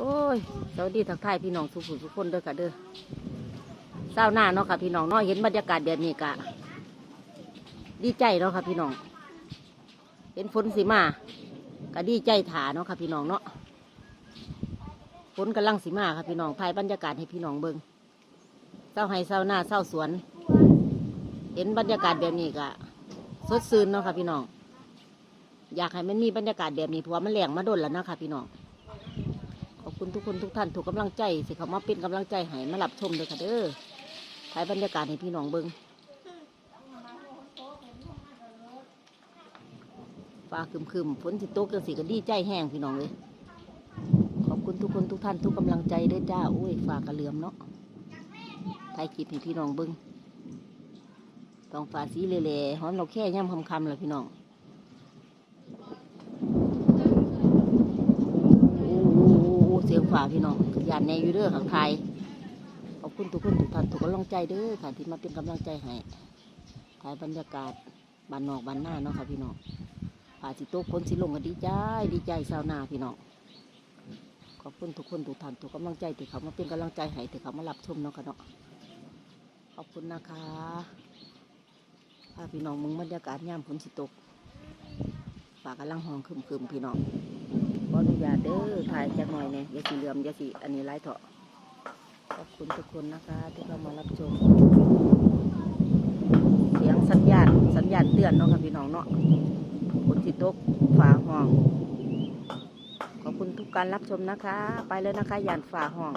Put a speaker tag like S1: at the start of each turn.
S1: โอ้ยสวัสดีทักทายพี่น้องทุกผู้ทุกคนเด้อค่ะเด้อเศร้าหน้าเนาะค่ะพี่น้องเนาะเห็นบรรยากาศแบบนี้กะ ดีใจเนาะค่ะพี่น้อง เห็นฝนสีมาก็ดีใจถาเนาะค่ะพี่น้องเนาะฝนกำลังสีมาค่ะพี่น้องภายบรรยากาศให้พี่น้องเบิงเศร้าให้เศร้าหน้าเศร้าสวน เห็นบรรยากาศแบบนี้กะสดชื่นเนาะค่ะพี่น้อง อยากให้มันมีบรรยากาศแบบนี้เพราะว่ามันแหลงมาดนแล้วนะค่ะพี่น้อง ทุกคนทุกท่านถูกกำลังใจสิเขามาเป็นกำลังใจให้มารับชมเลยค่ะเด้อถ่ายบรรยากาศให้พี่น้องเบิงฟ้าคึมคึมๆฝนสิโตกจังสีก็ดีใจแห้งพี่น้องเลยขอบคุณทุกคนทุกท่านทุกกำลังใจด้อจ้าอุ้ยฟ้ากระเหลื่อมเนาะถ่ายคลิปให้พี่น้องเบิงต้องฟ้าสีเละๆหอมเราแค่ย่ำคำๆเลยพี่น้อง โอ้โหาพี่น้องขยันแน่อยู่เด้อข้างไทยขอบคุณทุกคนทุกท่านทุกกำลังใจเด้อค่ะที่มาเป็นกำลังใจให้ถ่ายบรรยากาศบ้านนอกบ้านหน้าเนาะค่ะพี่น้องผ่าสิโตกคนสิลงก็ดีใจดีใจชาวนาพี่น้องขอบคุณทุกคนทุกท่านทุกกำลังใจที่เขามาเป็นกำลังใจให้ที่เขามารับชมเนาะค่ะเนาะขอบคุณนะคะพาพี่น้องมึงบรรยากาศยามฝนสิตกฝากกำลังห้องคึมๆพี่น้อง ขออนุญาตเด้อถ่ายจักหน่อยเนี่ยย่าสีเหลือมย่าสีอันนี้ไร้เถาะขอบคุณทุกคนนะคะ ที่เข้ามารับชม เสียงสัญญาณสัญญาณเตือนเนาะค่ะพี่น้องเนาะฝนสิตกฝาห้อง ขอบคุณทุกการรับชมนะคะ ไปเลยนะคะยานฝาห้อง